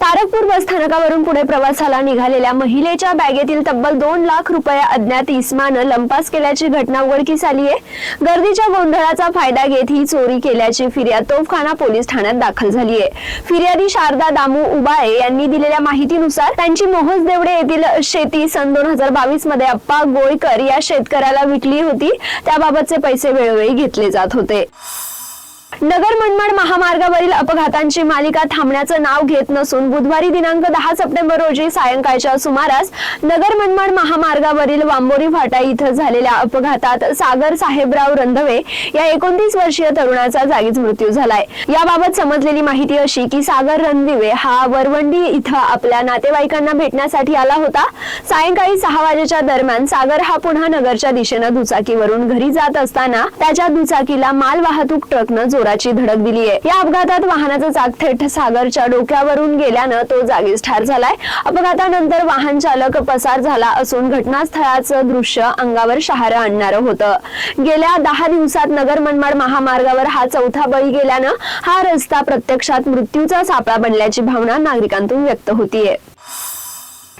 तारकपूर बस स्थानकावरून पुढे प्रवासाला निघालेल्या महिलेच्या बॅगेतील तब्बल दोन लाख रुपये अज्ञात इस्मानं लंपास केल्याची घटना उघडकीस आली आहे. गर्दीच्या गोंधळाचा फायदा घेत ही चोरी केल्याची फिर्याद तोफखाना पोलीस ठाण्यात दाखल झाली आहे. फिर्यादी शारदा दामू उबाळे यांनी दिलेल्या माहितीनुसार त्यांची मोहज देवडे येथील शेती सन दोन हजार बावीसमध्ये अप्पा गोयकर या शेतकऱ्याला विकली होती. त्याबाबतचे पैसे वेळोवेळी घेतले जात होते. नगर मनमाड महामार्गावरील अपघातांची मालिका थांबण्याचं नाव घेत नसून बुधवारी दिनांक दहा सप्टेंबर रोजी सायंकाळच्या सुमारास नगर मनमाड महामार्गावरील वांबोरी फाटा इथं झालेल्या अपघातात सागर साहेबराव रंधवे या एकोणतीस वर्षीय तरुणाचा जागीच मृत्यू झालाय. याबाबत समजलेली माहिती अशी की सागर रणदिवे हा वरवंडी इथं आपल्या नातेवाईकांना भेटण्यासाठी आला होता. सायंकाळी सहा वाजेच्या दरम्यान सागर हा पुन्हा नगरच्या दिशेनं दुचाकीवरून घरी जात असताना त्याच्या दुचाकीला माल वाहतूक ट्रकनं जोराची धडक दिली आहे. या अपघातात वाहनाचा चाक थेट सागरच्या डोक्यावरून गेल्यानं तो जागीच ठार झालाय. अपघातानंतर वाहन चालक पसार झाला असून घटनास्थळाचं दृश्य अंगावर शहारं आणणारं होतं. गेल्या दहा दिवसात नगर मनमाड महामार्गावर हा चौथा बळी गेल्यानं हा रस्ता प्रत्यक्षात मृत्यूचा सापळा बनल्याची भावना नागरिकांतून व्यक्त होतीये.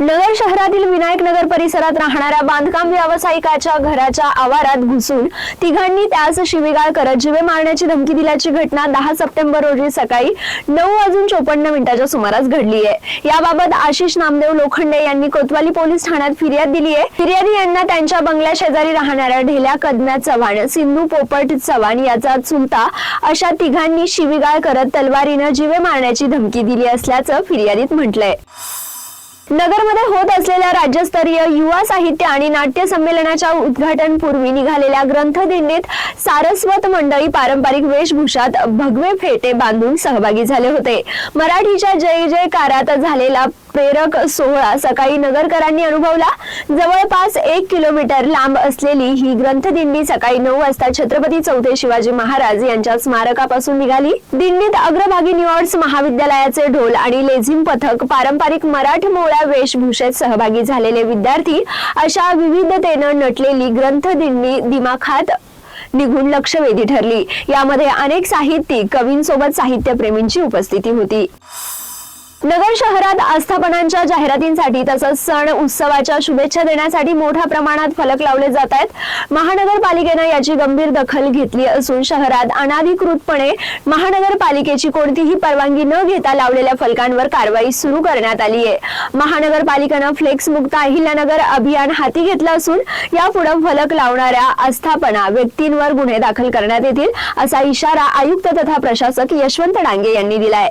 नगर शहरातील विनायक नगर परिसरात राहणाऱ्या बांधकाम व्यावसायिकाच्या घराच्या आवारात घुसून तिघांनी त्यास शिवीगाळ करत जिवे मारण्याची धमकी दिल्याची घटना दहा सप्टेंबर रोजी सकाळी नऊ वाजून चोपन्न मिनिटाच्या सुमारास घडली आहे. याबाबत आशिष नामदेव लोखंडे यांनी कोतवाली पोलीस ठाण्यात फिर्याद दिली आहे. फिर्यादी यांना त्यांच्या बंगल्या शेजारी राहणाऱ्या ढेल्या कदम्या चव्हाण सिंधू पोपट चव्हाण याचा चुलता अशा तिघांनी शिवीगाळ करत तलवारीनं जिवे मारण्याची धमकी दिली असल्याचं फिर्यादीत म्हटलंय. नगरमध्ये होत असलेल्या राज्यस्तरीय युवा साहित्य आणि नाट्य संमेलनाच्या उद्घाटनपूर्वी निघालेल्या ग्रंथदिंडीत सारस्वत मंडळी पारंपरिक वेशभूषात भगवे फेटे बांधून सहभागी झाले होते. मराठीच्या जय जयकारात झालेला प्रेरक सोहळा सकाळी नगरकरांनी अनुभवला. जवळपास एक किलोमीटर लांब असलेली ही ग्रंथदिंडी सकाळी नऊ वाजता छत्रपती चौथे शिवाजी महाराज यांच्या स्मारकापासून निघाली. दिंडीत अग्रभागी न्यूऑर्ट्स महाविद्यालयाचे ढोल आणि लेझिम पथक पारंपरिक मराठमोळ्या वेशभूषेत सहभागी झालेले विद्यार्थी अशा विविधतेनं नटलेली ग्रंथदिंडी दिमाखात निघून लक्षवेधी ठरली. यामध्ये अनेक साहित्यिक कवींसोबत साहित्यप्रेमींची उपस्थिती होती. नगर शहरात आस्थापनांच्या जाहिरातींसाठी तसंच सण उत्सवाच्या शुभेच्छा देण्यासाठी मोठ्या प्रमाणात फलक लावले जात आहेत. महानगरपालिकेनं याची गंभीर दखल घेतली असून शहरात अनाधिकृतपणे महानगरपालिकेची कोणतीही परवानगी न घेता लावलेल्या फलकांवर कारवाई सुरू करण्यात आली आहे. महानगरपालिकेनं फ्लेक्स मुक्त अहिल्यानगर अभियान हाती घेतलं असून यापुढे फलक लावणाऱ्या आस्थापना व्यक्तींवर गुन्हे दाखल करण्यात येतील असा इशारा आयुक्त तथा प्रशासक यशवंत डांगे यांनी दिलाय.